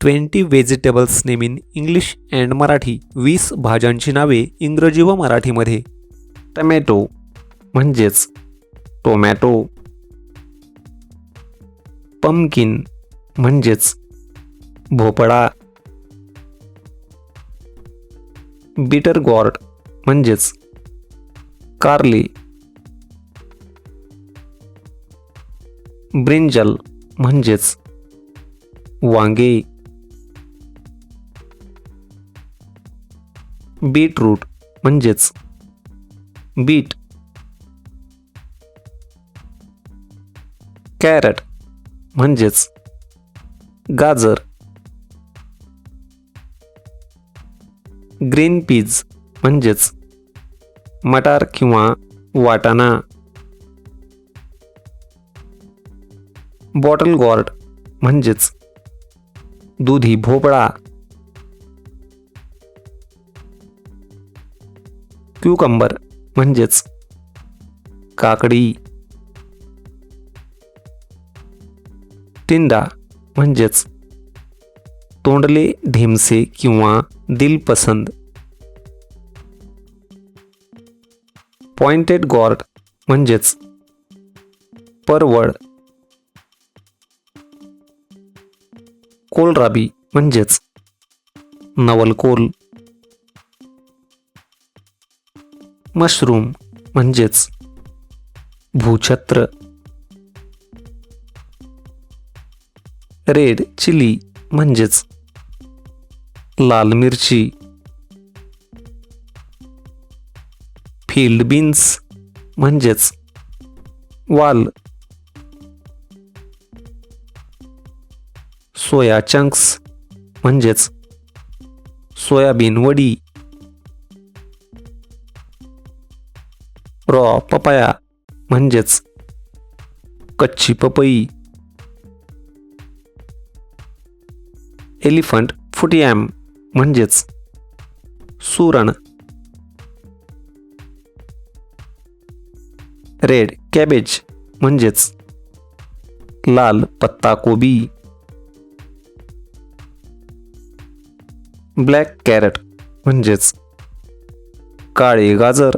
Twenty vegetables name in English and Marathi वीस भाज्यांची नावे इंग्रजी व मराठीमध्ये. टमॅटो म्हणजेच टोमॅटो. पमकिन म्हणजेच भोपळा. बिटर गॉर्ड म्हणजेच कार्ली. ब्रिंजल म्हणजेच वांगे. बीटरूट म्हणजेच बीट. कॅरट म्हणजेच गाजर. ग्रीन पीज म्हणजेच मटार किंवा वाटाणा. बॉटल गॉर्ड म्हणजेच दुधी भोपळा. क्युकंबर म्हणजेच काकडी. टिंडा म्हणजेच तोंडले ढेमसे किंवा दिलपसंद. पॉइंटेड गॉर्ड म्हणजेच परवड. कोलराबी म्हणजेच नवलकोल. मशरूम म्हणजेच भूछत्र. रेड चिली म्हणजेच लाल मिरची. फील्ड बीन्स म्हणजेच वाल. सोया चंक्स म्हणजेच सोयाबीन वडी. रॉ पपाया म्हणजेच कच्ची पपई. एलिफंट फुटियॅम म्हणजेच सुरण. रेड कॅबेज म्हणजेच लाल पत्ताकोबी ब्लॅक कॅरट म्हणजेच काळे गाजर.